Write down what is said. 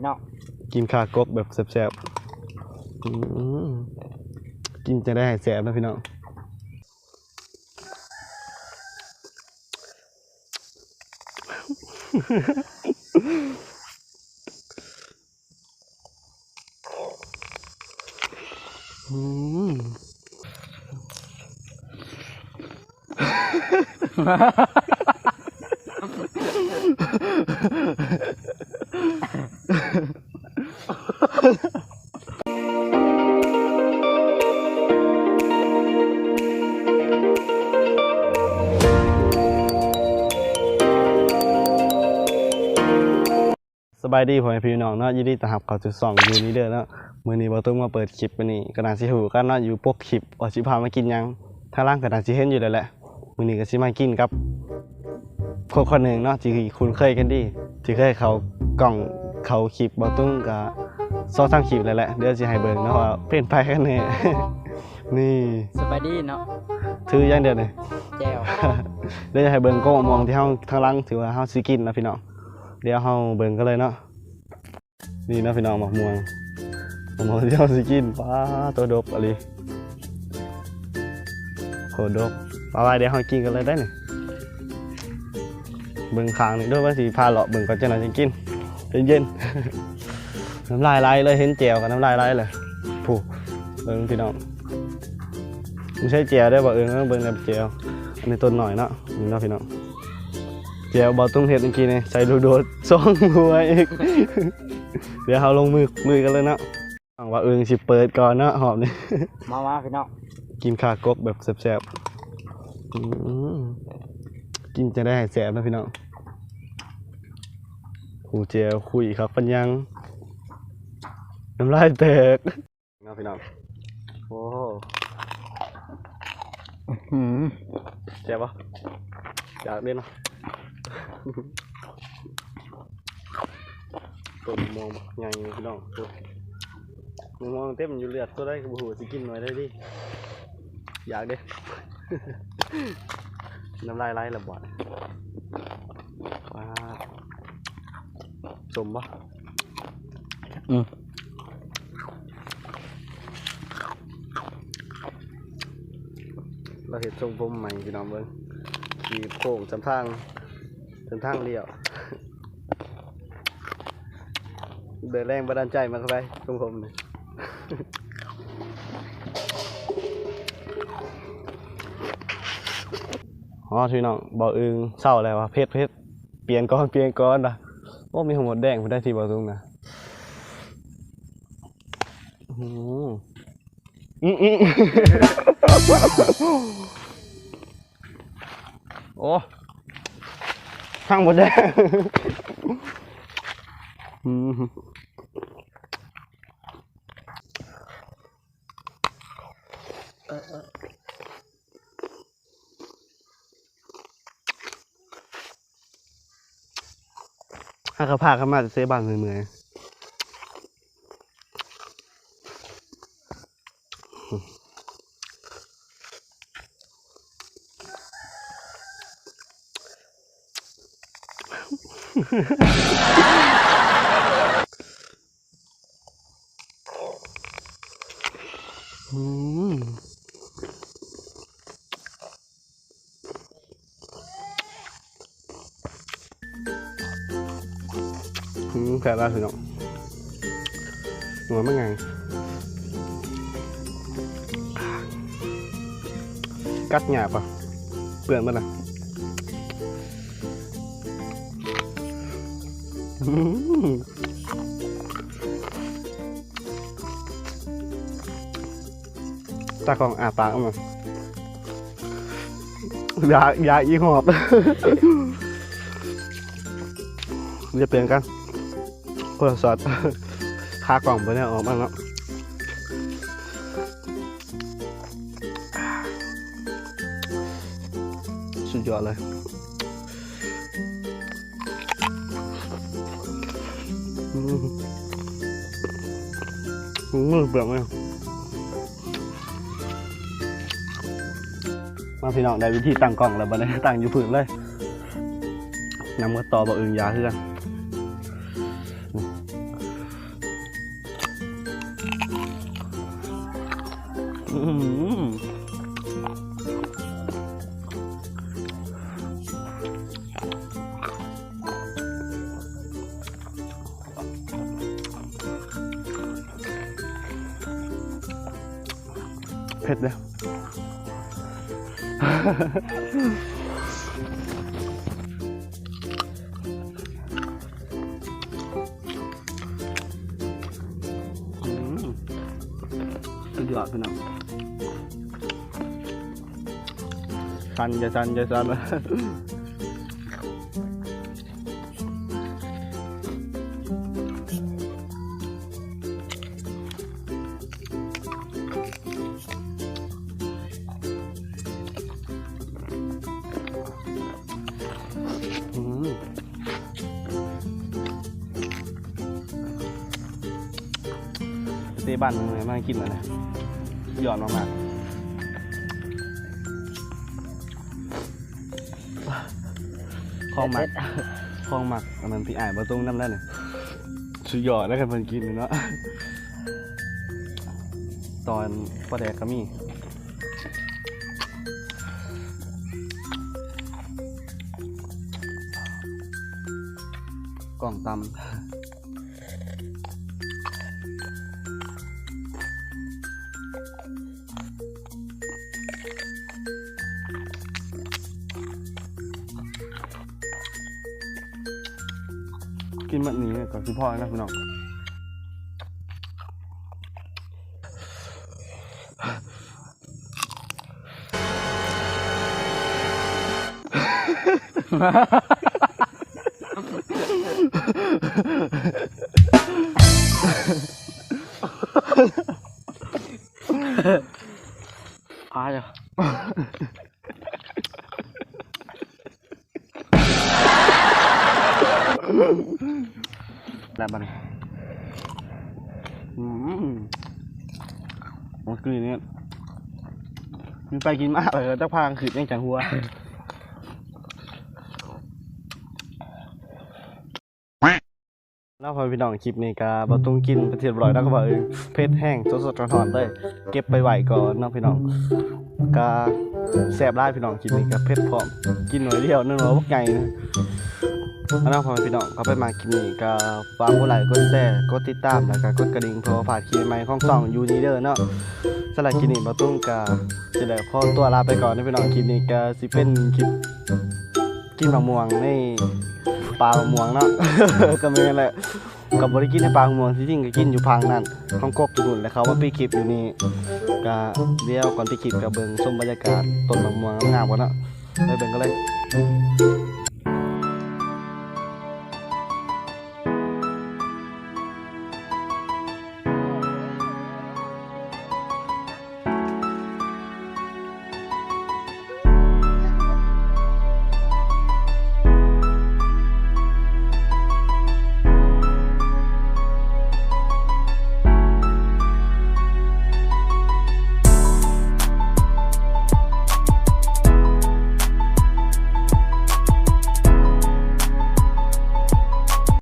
พี่น้องกินขากบแบบแซ่บๆอืมกินจะได้หายแซ่บนะพี่น้องอืม บายดีพ่อแม่พี่น้องเนาะยินดีต้อนรับเข้าสู่ช่องยูนี้เด้อเนาะมื้อนี้บ่ต้องมาเปิดคลิปมื้อนี้ก็น่าสิฮู้กันเนาะอยู่ปกคลิปว่าสิพามากินหยังทางล่างก็น่าสิเห็นอยู่แล้วแหละมื้อนี้ก็สิมากินกับคนคนหนึ่งเนาะที่คุ้นเคยกันดีที่เคยเขากล่องเขาคลิปบ่ต้องก็ซอทางคลิปแล้วแหละเดี๋ยวสิให้เบิ่งเนาะว่าเป็นไปกันแน่นี่สบายดีเนาะถืออย่างเดียวเลยแจ้วเดี๋ยวจะให้เบิ่งกล้องมองที่เฮาทางหลังถือว่าเฮาสิกินนะพี่น้อง เดี๋ยวเฮาเบิ่งกันเลยเนาะนี่นะพี่น้องหมักม่วงหมกม่วงที่เฮาสิกินป้าตัวดบอะไรโคดบป้าว่าเดี๋ยวเฮากินกันเลยได้นี่เบิ่งข้างนี่ด้วยว่าสิพาเลาะเบิ่งก่อนจังได๋สิกินเย็นๆน้ำลายไหลเลยเห็นแจ่วกับน้ำลายไหลเลยผู้เบิ่งพี่น้องไม่ใช่แจ่วได้อบ่เอิงเอิ้งเบิ่งแบบแจ่วอันนี้ต้นหน่อยเนาะนี่เนาะพี่น้อง เดี๋ยวบอตุ้งเห็ดเมื่อกี้นี่ใส่ดูโดดสองหัวอีก เดี๋ยวเขาลงมือมือกันเลยเนาะหวังว่าเอิงสิเปิดก่อนเนาะหอมนี่มามาพี่น้องกินขากบแบบแซ่บๆอืมกินจะได้หายแซ่บนะพี่น้องหูเจียวคุยครับปัญญังน้ำลายแตกเนาะพี่น้องโอ้หืมแซ่บปะอยากเล่นเนาะ ต้นมองใหญ่พี่น้องตัวมึงมองเต็มอยู่เลือดตัวได้กับหูสิกินหน่อยได้ดิอยากเด้ น้ำลายไหลระบาดว้าสมปะอืมเราเห็นทรงผมใหม่พี่น้องเบิ้งมีโค้งจำทาง จำทางเดียวเดินแรงบันดาลใจมาเข้าไปทรงผมนี่อ๋อพี่น้องบอกอึงเศร้าแล้ววะเพชรเพชรเปลี่ยนก้อนเปลี่ยนก้อนนะโอ้มีหัวหมดแดงผมได้ทีบอกตรงนะอื้อหืออื้ออื้อโอ้ ข้างหมดแดงอืมถ้ากระพาเข้ามาจะเซบันเมื่อยๆ อืมอืมแค่ได้สิเนาะ ตากองอาปากออกมาอยากอยากยี่หอบจะเปลี่ยนกันเพื่อสอดคากล่องไปเนี่ยออกมาแล้วสุดยอดเลย มือเปลือกเลยมาพี่น้องได้วิธีตั้งกล่องแล้วบันไดตั้งอยู่พื้นเลยนำกระต่อบอกอึงยาเพื่อน จะสันจะสัน เตะบ้านมึงเลยมากินเลยนะหยอดมากๆคลองหมักคลองหมักอันนั้นพี่อ่ายประตูน้ำแล้วเนี่ยสุดยอดแล้วกันเพิ่นกินเลยเนาะตอนปลาแดกก็มีกล่องตำ กินแบบนี้ก่อนคือพ่อนะพี่น้องพาจ้ะ แล้วบัดนอืมมันคืออย่างนี้มีไปกินมากเลยจ้าพางขืดยังจังหัวแล้วพอพี่น้องคลิปนี้ก็บ่ต้องกินไปเทียบร้อยแล้วก็บอกเออเพชรแห้งสดๆร้อนๆเลยเก็บไปไหวก่อนเนาะพี่น้องก็แซบได้พี่น้องคลิปนี้ก็เพชรพร้อมกินหน่อยเดียวนึงว่าพวกไงนะ อันนั้นพอพี่น้องก็ไปมาคลิปนี้ก็ฝากกดไลค์กดแชร์กดติดตามแล้วก็กดกระดิ่งเพื่อผ่านคลิปใหม่ของช่องยูนีเดอร์เนาะสำหรับคลิปนี้บ่ต้งก็จะได้ขอตัวลาไปก่อนนะพี่น้องคลิปนี้ก็สิเป็นคลิปกินมะม่วงในปลามะม่วงเนาะ ก็ไม่กันแหละกับบริกินในปลามะม่วงที่จริงก็กินอยู่พังนั่นห้องกบอยู่นู่นแล้วเขาว่าปีคลิปอยู่นี่ก็เดี๋ยวก่อนปีคลิปกับเบิ่งชมบรรยากาศต้นมะม่วงงามๆก่อนเนาะไปเบิ่งกันเลย